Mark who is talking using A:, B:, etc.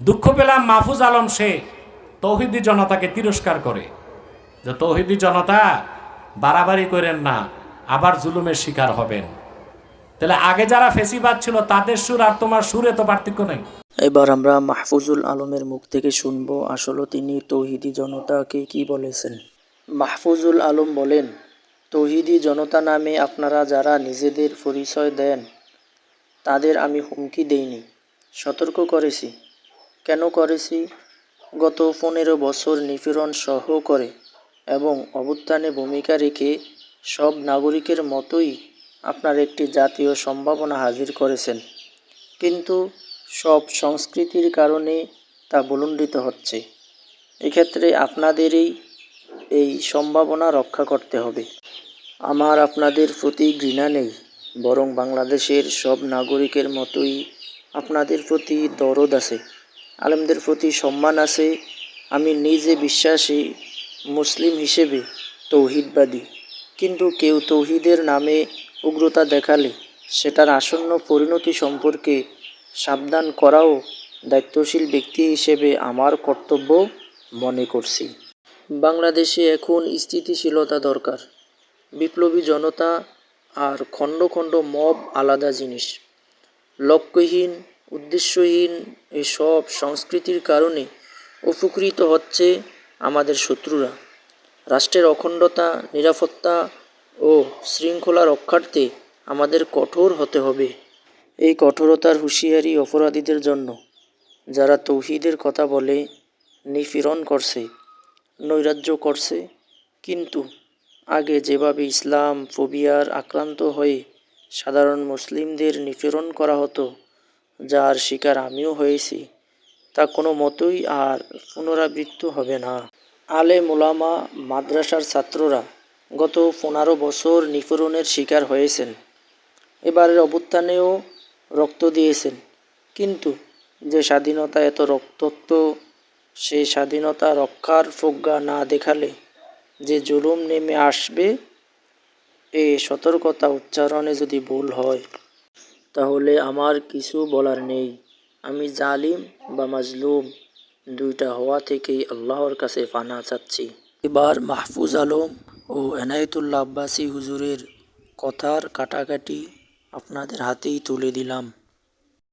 A: দুঃখ পেলাম মাহফুজ আলম সে তৌহিদি জনতাকে তিরস্কার করে। যে তৌহিদি জনতা বাড়াবাড়ি করেন না আবার জুলুমের শিকার হবেন। তাহলে আগে যারা ফেসিবাদ ছিল তাদের সুর আর তোমার সুরে তো পার্থক্য নেই।
B: এবার আমরা মাহফুজুল আলমের মুখ থেকে শুনব আসলে তিনি তৌহিদি জনতাকে কি বলেছেন? মাহফুজুল আলম বলেন তৌহিদি জনতা নামে আপনারা যারা নিজেদের পরিচয় দেন তাদের আমি হুমকি দেইনি সতর্ক করেছি। কেন করেছি গত পনেরো বছর নিপীড়ন সহ করে এবং অভ্যুত্থানে ভূমিকা রেখে সব নাগরিকের মতোই আপনার একটি জাতীয় সম্ভাবনা হাজির করেছেন। কিন্তু সব সংস্কৃতির কারণে তা বুলণ্ডিত হচ্ছে। এক্ষেত্রে আপনাদেরই এই সম্ভাবনা রক্ষা করতে হবে। আমার আপনাদের প্রতি ঘৃণা নেই, বরং বাংলাদেশের সব নাগরিকের মতোই আপনাদের প্রতি দরদ আছে। আলেমদের প্রতি সম্মান আছে। আমি নিজে বিশ্বাসী, মুসলিম হিসেবে তৌহিদবাদী। কিন্তু কেউ তৌহিদের নামে উগ্রতা দেখালে সেটার আসন্ন পরিণতি সম্পর্কে সাবধান করাও দায়িত্বশীল ব্যক্তি হিসেবে আমার কর্তব্য মনে করছি। বাংলাদেশে এখন স্থিতিশীলতা দরকার। বিপ্লবী জনতা আর খণ্ড খণ্ড মব আলাদা জিনিস। লক্ষ্যহীন উদ্দেশ্যহীন এসব সংস্কৃতির কারণে উপকৃত হচ্ছে আমাদের শত্রুরা। রাষ্ট্রের অখণ্ডতা, নিরাপত্তা ও শৃঙ্খলা রক্ষার্থে আমাদের কঠোর হতে হবে। এই কঠোরতার হুঁশিয়ারি অপরাধীদের জন্য, যারা তৌহিদের কথা বলে, নিপীড়ন করছে, নৈরাজ্য করছে, কিন্তু আগে যেভাবে ইসলাম, ফোবিয়ার আক্রান্ত হয়ে সাধারণ মুসলিমদের নিপীড়ন করা হতো যার শিকার আমিও হয়েছি, তা কোনো মতোই আর পুনরাবৃত্ত হবে না। আলে মোলামা মাদ্রাসার ছাত্ররা গত পনেরো বছর নিপীড়নের শিকার হয়েছেন। এবারের অভ্যুত্থানেও রক্ত দিয়েছেন। কিন্তু যে স্বাধীনতা এত রক্তাক্ত সেই স্বাধীনতা রক্ষার প্রজ্ঞা না দেখালে যে জুলুম নেমে আসবে, এ সতর্কতা উচ্চারণে যদি ভুল হয়। তাহলে আমার কিছু বলার নেই। আমি জালিম বা মাজলুম, দুইটা হওয়া থেকেই আল্লাহর কাছে ফানা চাচ্ছি। এবার মাহফুজ আলম ও এনায়তুল্লা আব্বাসী হুজুরের কথার কাটাকাটি আপনাদের হাতেই তুলে দিলাম।